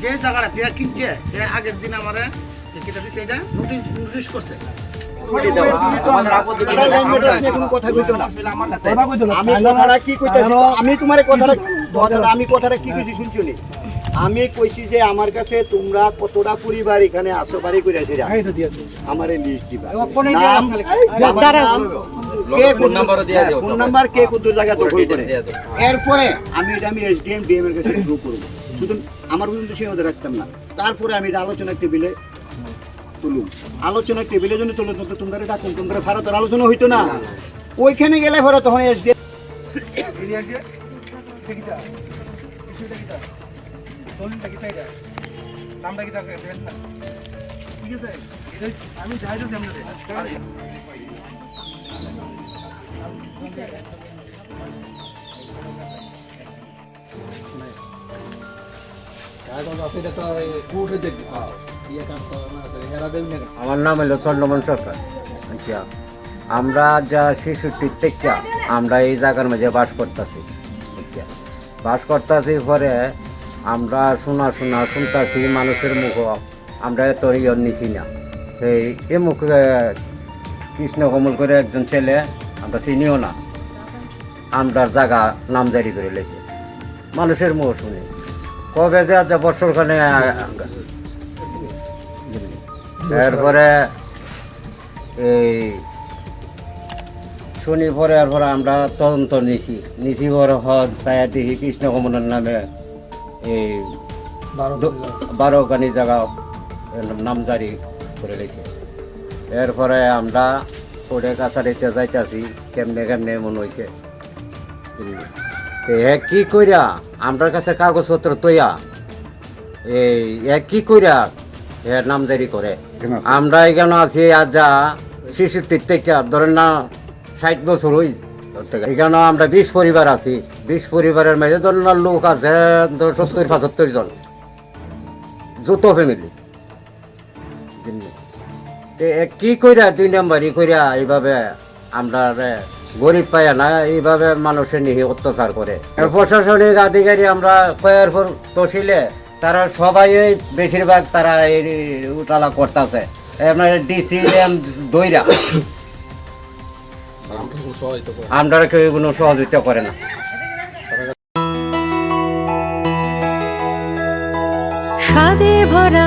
যে জায়গাটা কিনছে সে আগের দিন আমারে কিটা দিছে এটা নোটিশ নোটিশ করছে। আমি কথাটা কি কইতাছি? আমি তোমার কথাটা কথাটা আমি কথাটা কি কইছি শুনছো আমি কইছি যে আমার কাছে তোমরা কতটা পরিবার এখানে আসো বাড়ি করে আছে আমার এই লিস্ট দিবা নাম আমার নাম, কে ফোন নাম্বার ফোন নাম্বার কে কত জায়গা দখল করে। এরপরে আমি এটা আমি এসডিএম ডিএম এর কাছে শুরু করব। শুধু আমার পর্যন্ত সীমাবদ্ধ রাখতাম না। তারপরে আমি এটা আলোচনা টেবিলে তুলুম। আলোচনা টেবিলে জন্য তুলো তো তোমরা ডাকুন তোমরা ভারতের আলোচনা হইতো না। ওইখানে গেলে পরে তখন এসডিএম আমার নাম হলো স্বর্ণমন সরকার। আচ্ছা আমরা যা শিশুটির থেকে আমরা এই জায়গার মাঝে বাস করতেছি বাস করতেছি পরে আমরা শোনা শোনা শুনতাছি মানুষের মুখ, আমরা এত ইয়ে নিছি না। এই মুখ কৃষ্ণ কমল করে একজন ছেলে আমরা চিনিও না। আমরা জায়গা নাম জারি করে লেছি। মানুষের মুখ শুনি কবে যে আজ বছরখানে এরপরে এই শুনি পরে এরপরে আমরা তদন্ত নিছি। নিছি পরে হজ সায়াতি কৃষ্ণ কমলের নামে এই দো- বারোখানি জায়গা নাম জারি করে রয়েছে এরপরে আমরা কোর্টে কাছারিতে যাইতাছি কেমনে কেমনে মন হয়েছে তো এ কি কইরা আমরার কাছে কাগজপত্র তৈয়া। এই এ কি কইরা এর নাম জারি করে। আমরা এখানে আছি আজ যা শিশুটির থেকে ধরেন না ষাট বছর হই। এখানে আমরা বিশ পরিবার আছি। বিশ পরিবারের মাঝে ধরেন না লোক আছে সত্তর পঁচাত্তর জন। যত ফ্যামিলি কি কইরা দুই নাম্বারই কইরা এইভাবে আমরা গরিব পাইয়া না, এইভাবে মানুষের নিয়ে অত্যাচার করে। প্রশাসনিক আধিকারী আমরা কয়ের পর তহসিলে, তারা সবাই বেশিরভাগ তারা এই উঠালা করতেছে। আপনার দইরা। আমরা কেউ কোনো সহযোগিতা করে না। ভরা